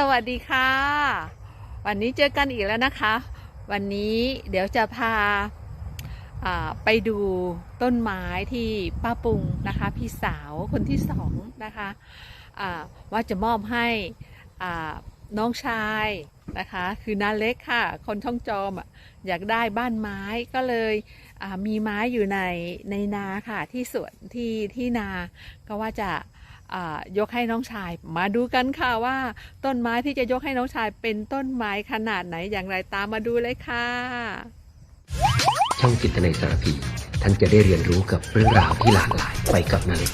สวัสดีค่ะ วันนี้เจอกันอีกแล้วนะคะ วันนี้เดี๋ยวจะพาไปดูต้นไม้ที่ป้าปุงนะคะ พี่สาวคนที่สองนะคะอ่าว่าจะมอบให้น้องชายนะคะ คือนาเล็กค่ะ คนช่องจอมอยากได้บ้านไม้ก็เลยมีไม้อยู่ในในนาค่ะที่สวนที่ที่นาก็ว่าจะ ยกให้น้องชาย มาดูกันค่ะว่าต้นไม้ที่จะยกให้น้องชายเป็นต้นไม้ขนาดไหนอย่างไรตามมาดูเลยค่ะ ช่องจิตในสารพีท่านจะได้เรียนรู้กับเรื่องราวที่หลากหลายไปกับนาเล็ก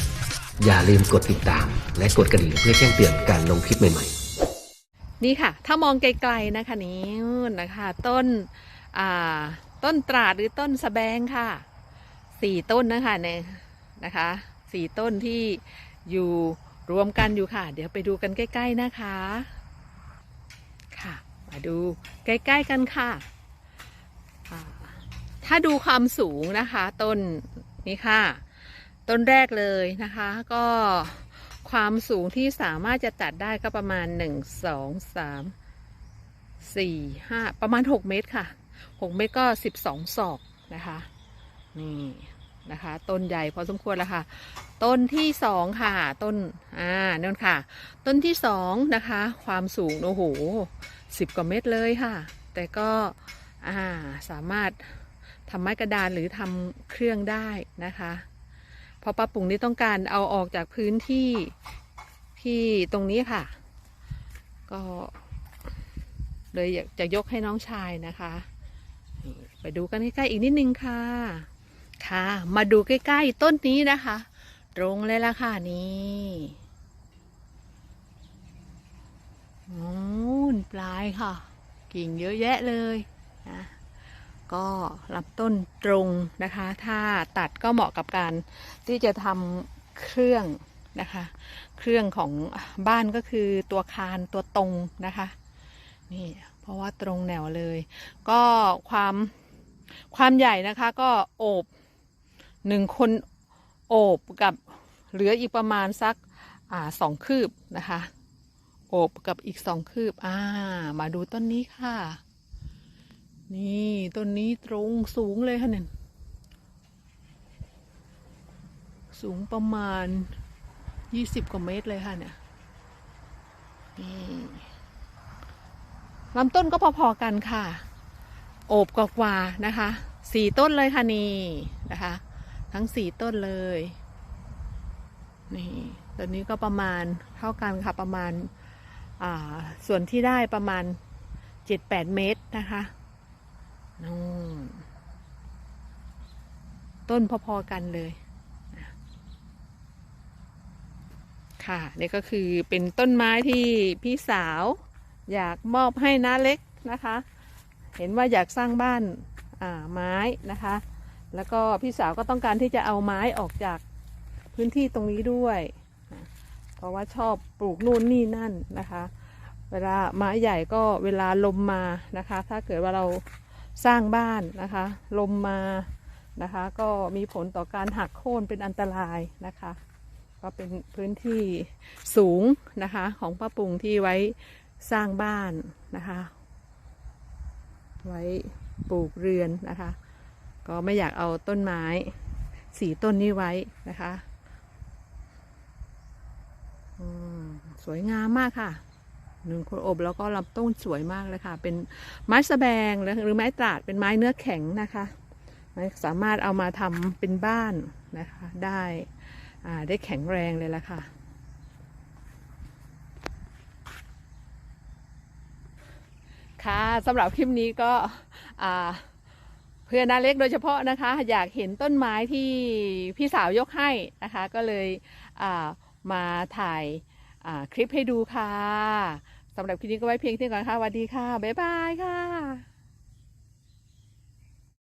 อย่าลืมกดติดตาม และกดกระดิ่งเพื่อแจ้งเตือนการลงคลิปใหม่ๆ นี่ค่ะ ถ้ามองไกลๆนะคะนี้นะคะต้นอ่าต้นตราดหรือต้นสะแบงค่ะสี่ต้นนะคะเนี่ยนะคะสี่ต้นที่ อยู่รวมกันอยู่ค่ะ เดี๋ยวไปดูกันใกล้ ๆนะคะ ค่ะ มาดูใกล้ ๆ กันค่ะ ถ้าดูความสูงนะคะ ต้นนี้ค่ะ ต้นแรกเลยนะคะ ก็ความสูงที่สามารถจะตัดได้ก็ประมาณหนึ่งสองสามสี่ห้าประมาณหกเมตรค่ะหกเมตรก็สิบสองศอกนะคะ นี่ นะคะ ต้นใหญ่พอสมควรแล้วค่ะ ต้นที่สองค่ะ ต้นอ่านั่นค่ะ ต้นที่สองนะคะ ความสูงโอ้โหสิบกว่าเมตรเลยค่ะ แต่ก็อ่าสามารถทำไม้กระดานหรือทำเครื่องได้นะคะพราะป้าปุ๋งนี่ต้องการเอาออกจากพื้นที่ที่ตรงนี้ค่ะ ก็เลยอยากจะยกให้น้องชายนะคะ ไปดูกันใกล้ๆอีกนิดนึงค่ะ ค่ะ มาดูใกล้ๆต้นนี้นะคะ ตรงเลยละค่ะนี่นู่นปลายค่ะ กิ่งเยอะแยะเลยนะก็ลำต้นตรงนะคะ ถ้าตัดก็เหมาะกับการที่จะทำเครื่องนะคะ เครื่องของบ้านก็คือตัวคานตัวตรงนะคะนี่เพราะว่าตรงแนวเลย ก็ความความใหญ่นะคะก็โอบ หนึ่งคนโอบกับเหลืออีกประมาณสักอสองคืบนะคะ โอบกับอีกสองคืบ อ่า มาดูต้นนี้ค่ะ นี่ต้นนี้ตรงสูงเลยค่ะเนี่ยสูงประมาณยี่สิบกว่าเมตรเลยค่ะเนี่ยนี่ลำต้นก็พอๆกันค่ะ โอบกว่าๆนะคะสี่ต้นเลยค่ะนี่นะคะ ทั้งสี่ต้นเลย นี่ตัวนี้ก็ประมาณเท่ากันค่ะประมาณาส่วนที่ได้ประมาณเจ็ดแปดเมตรนะคะนู่นต้นพอๆกันเลย ค่ะนี่ก็คือเป็นต้นไม้ที่พี่สาวอยากมอบให้น้าเล็กนะคะ เห็นว่าอยากสร้างบ้านไม้นะคะ แล้วก็พี่สาวก็ต้องการที่จะเอาไม้ออกจากพื้นที่ตรงนี้ด้วย เพราะว่าชอบปลูกนู่นนี่นั่นนะคะ เวลาไม้ใหญ่ก็เวลาลมมานะคะ ถ้าเกิดว่าเราสร้างบ้านนะคะ ลมมานะคะ ก็มีผลต่อการหักโค่นเป็นอันตรายนะคะ ก็เป็นพื้นที่สูงนะคะของป้าปุงที่ไว้สร้างบ้านนะคะ ไว้ปลูกเรือนนะคะ ก็ไม่อยากเอาต้นไม้สี่ต้นนี้ไว้นะคะสวยงามมากค่ะหนึ่งคนอบแล้วก็ลำต้นสวยมากเลยค่ะ เป็นไม้สะแบงหรือไม้ตราดเป็นไม้เนื้อแข็งนะคะสามารถเอามาทำเป็นบ้านนะคะ ได้ได้แข็งแรงเลยละค่ะค่ะสำหรับคลิปนี้ก็อ่า เพื่อนน้าเล็กโดยเฉพาะนะคะ อยากเห็นต้นไม้ที่พี่สาวยกให้นะคะ ก็เลยมาถ่ายคลิปให้ดูค่ะสำหรับคลิปนี้ก็ไว้เพียงเท่านี้ก่อนค่ะสวัสดีค่ะ บ๊ายบายค่ะ